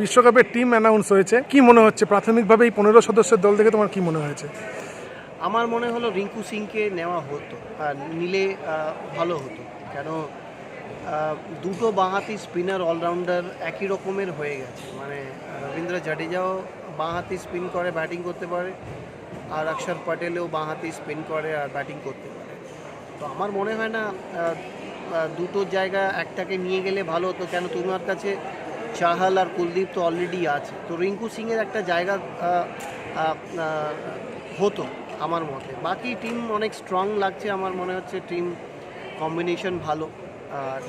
বিশ্বকাপের team announce হয়েছে। কি মনে হচ্ছে? প্রাথমিকভাবে এই পনেরো সদস্যের দল থেকে তোমার কি মনে হয়েছে? আমার মনে হলো রিঙ্কু সিংকে নেওয়া হতো নিলে ভালো হতো। কেন দুটো বাঁহাতি স্পিনার অলরাউন্ডার একই রকমের হয়ে গেছে। মানে রবীন্দ্র জাডেজাও বাঁহাতি স্পিন করে ব্যাটিং করতে পারে, আর অক্ষর প্যাটেলও বাঁহাতি স্পিন করে আর ব্যাটিং করতে পারে। তো আমার মনে হয় না দুটো জায়গা একটাকে নিয়ে গেলে ভালো হতো। কেন, তোমার কাছে চাহাল আর কুলদীপ তো অলরেডি আছে। তো রিঙ্কু সিংয়ের একটা জায়গা হতো আমার মতে। বাকি টিম অনেক স্ট্রং লাগছে আমার মনে হচ্ছে টিম কম্বিনেশন ভালো। আর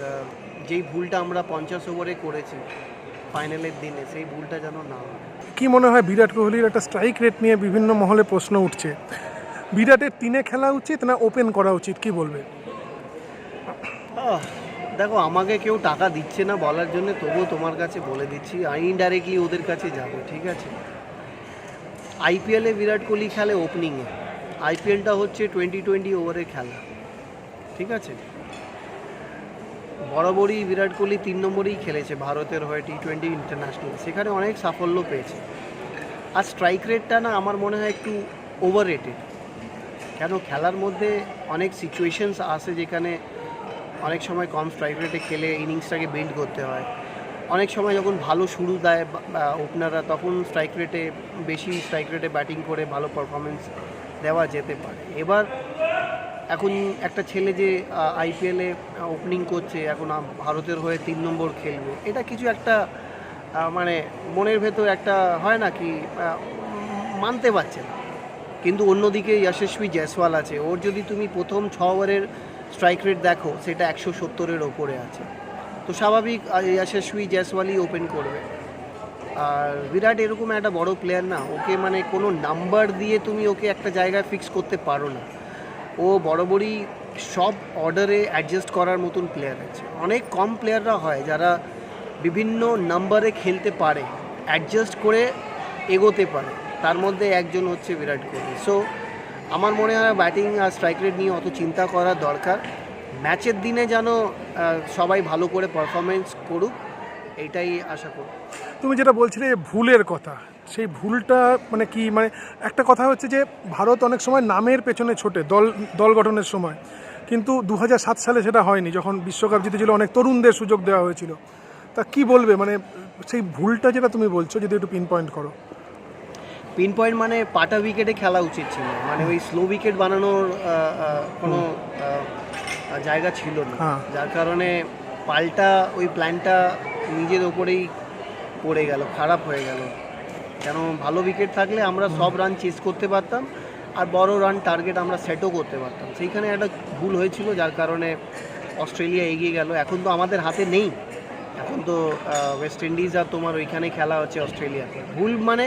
যেই ভুলটা আমরা পঞ্চাশ ওভারে করেছি ফাইনালের দিনে সেই ভুলটা যেন না হয়। কি মনে হয় বিরাট কোহলির একটা স্ট্রাইক রেট নিয়ে বিভিন্ন মহলে প্রশ্ন উঠছে? বিরাটের তিনে খেলা উচিত না ওপেন করা উচিত? কি বলবে দেখো, আমাকে কেউ টাকা দিচ্ছে না বলার জন্য, তবুও তোমার কাছে বলে দিচ্ছি আমি ইনডাইরেক্টলি ওদের কাছে যাব, ঠিক আছে? আইপিএলে বিরাট কোহলি খেলে ওপেনিংয়ে আইপিএলটা হচ্ছে টোয়েন্টি টোয়েন্টি ওভারের খেলা, ঠিক আছে? বরাবরই বিরাট কোহলি তিন নম্বরেই খেলেছে ভারতের হয়ে টি টোয়েন্টি ইন্টারন্যাশনাল সেখানে অনেক সাফল্য পেয়েছে। আর স্ট্রাইক রেটটা না আমার মনে হয় একটু ওভার রেটেড কেন খেলার মধ্যে অনেক সিচুয়েশনস আসে যেখানে অনেক সময় কম স্ট্রাইক রেটে খেলে ইনিংসটাকে বিল্ড করতে হয়। অনেক সময় যখন ভালো শুরু দেয় ওপেনাররা তখন স্ট্রাইক রেটে বেশি স্ট্রাইক রেটে ব্যাটিং করে ভালো পারফরমেন্স দেওয়া যেতে পারে। এবার এখন একটা ছেলে যে আইপিএলে ওপেনিং করছে, এখন ভারতের হয়ে তিন নম্বর খেলবে, এটা কিছু একটা মানে মনের ভেতর একটা হয় না কি মানতে পারছে না। কিন্তু অন্যদিকে যশস্বী জয়সওয়াল আছে, ওর যদি তুমি প্রথম ছ ওভারের স্ট্রাইক রেট দেখো সেটা একশো সত্তরের ওপরে আছে। তো স্বাভাবিক আহ, যশস্বী জয়সওয়ালই ওপেন করবে। আর বিরাট এরকম একটা বড় প্লেয়ার না ওকে মানে কোনো নাম্বার দিয়ে তুমি ওকে একটা জায়গায় ফিক্স করতে পারো না। ও বরাবরই সব অর্ডারে অ্যাডজাস্ট করার মতন প্লেয়ার আছে। অনেক কম প্লেয়াররা হয় যারা বিভিন্ন নাম্বারে খেলতে পারে অ্যাডজাস্ট করে এগোতে পারে। তার মধ্যে একজন হচ্ছে বিরাট কোহলি। সো আমার মনে হয় ব্যাটিং আর স্ট্রাইক রেট নিয়ে অত চিন্তা করার দরকার। ম্যাচের দিনে যেন সবাই ভালো করে পারফরমেন্স করুক এটাই আশা করি। তুমি যেটা বলছিলে ভুলের কথা, সেই ভুলটা মানে কি মানে একটা কথা হচ্ছে যে, ভারত অনেক সময় নামের পেছনে ছোটে দল দল গঠনের সময়। কিন্তু দু হাজার সাত সালে সেটা হয়নি, যখন বিশ্বকাপ জিতেছিল, অনেক তরুণদের সুযোগ দেওয়া হয়েছিল। তা কি বলবে? মানে সেই ভুলটা যেটা তুমি বলছো, যদি একটু পিন পয়েন্ট করো। পিন পয়েন্ট মানে পাটা উইকেটে খেলা উচিত ছিল। মানে ওই স্লো উইকেট বানানোর কোনো জায়গা ছিল না। হ্যাঁ। যার কারণে পাল্টা ওই প্ল্যানটা নিজের ওপরেই পড়ে গেল খারাপ হয়ে গেল। কেন ভালো উইকেট থাকলে আমরা সব রান চেস করতে পারতাম আর বড় রান টার্গেট আমরা সেটও করতে পারতাম। সেইখানে একটা ভুল হয়েছিল যার কারণে অস্ট্রেলিয়া এগিয়ে গেল। এখন তো আমাদের হাতে নেই। এখন তো ওয়েস্ট ইন্ডিজ আর তোমার ওইখানে খেলা হচ্ছে অস্ট্রেলিয়াতে। ভুল মানে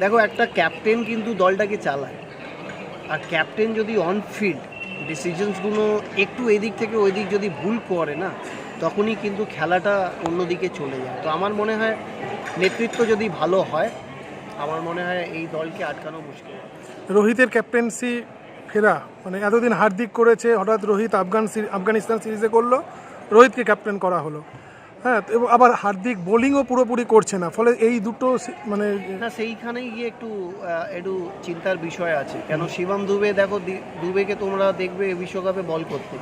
দেখো, একটা ক্যাপ্টেন কিন্তু দলটাকে চালায়। আর ক্যাপ্টেন যদি অন ফিল্ড ডিসিশনসগুলো একটু এদিক থেকে ওই দিক যদি ভুল করে না, তখনই কিন্তু খেলাটা অন্যদিকে চলে যায়। তো আমার মনে হয় নেতৃত্ব যদি ভালো হয়, আমার মনে হয় এই দলকে আটকানো মুশকিল। রোহিতের ক্যাপ্টেন্সি ফেরা মানে এতদিন হার্দিক করেছে, হঠাৎ রোহিত আফগান আফগানিস্তান সিরিজে করল, রোহিতকে ক্যাপ্টেন করা হলো। হ্যাঁ এবং আবার হার্দিক বোলিংও পুরোপুরি করছে না ফলে এই দুটো মানে না সেইখানেই গিয়ে একটু একটু চিন্তার বিষয় আছে। কেন শিবম দুবে দেখো দুবেকে তোমরা দেখবে বিশ্বকাপে বল করতে।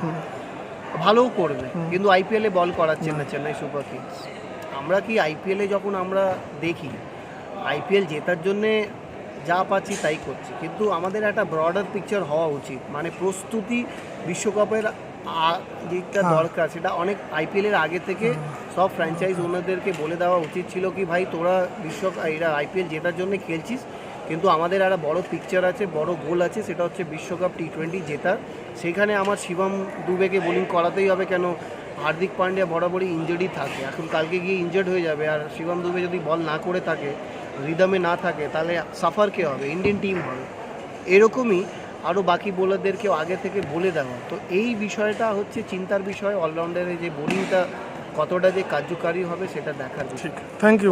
ভালোও করবে কিন্তু আইপিএলে বল করাচ্ছে না। Chennai Super Kings. আমরা কি আইপিএলে যখন আমরা দেখি আইপিএল জেতার জন্যে যা পাচ্ছি তাই করছি। কিন্তু আমাদের একটা ব্রডার পিকচার হওয়া উচিত। মানে প্রস্তুতি বিশ্বকাপের যেটা হ্যাঁ। দরকার। সেটা অনেক আইপিএলের আগে থেকে সব ফ্র্যাঞ্চাইজ ওনাদেরকে বলে দেওয়া উচিত ছিল কি ভাই তোরা বিশ্ব এরা আইপিএল জেতার জন্য খেলছিস কিন্তু আমাদের একটা বড় পিকচার আছে বড় গোল আছে সেটা হচ্ছে বিশ্বকাপ টি টোয়েন্টি জেতার সেখানে আমার শিবম দুবেকে বোলিং করাতেই হবে কেন? হার্দিক পান্ডিয়া বরাবরই ইঞ্জুরি থাকে। এখন কালকে গিয়ে ইনজার্ড হয়ে যাবে। আর শিবম দুবে যদি বল না করে থাকে রিদমে না থাকে তাহলে সাফার কে হবে? ইন্ডিয়ান টিম হবে। এরকমই আরও বাকি বোলারদেরকেও আগে থেকে বলে দেওয়া। তো এই বিষয়টা হচ্ছে চিন্তার বিষয় অলরাউন্ডারের যে বোলিংটা কতটা যে কার্যকারী হবে সেটা দেখার বিষয়। Thank you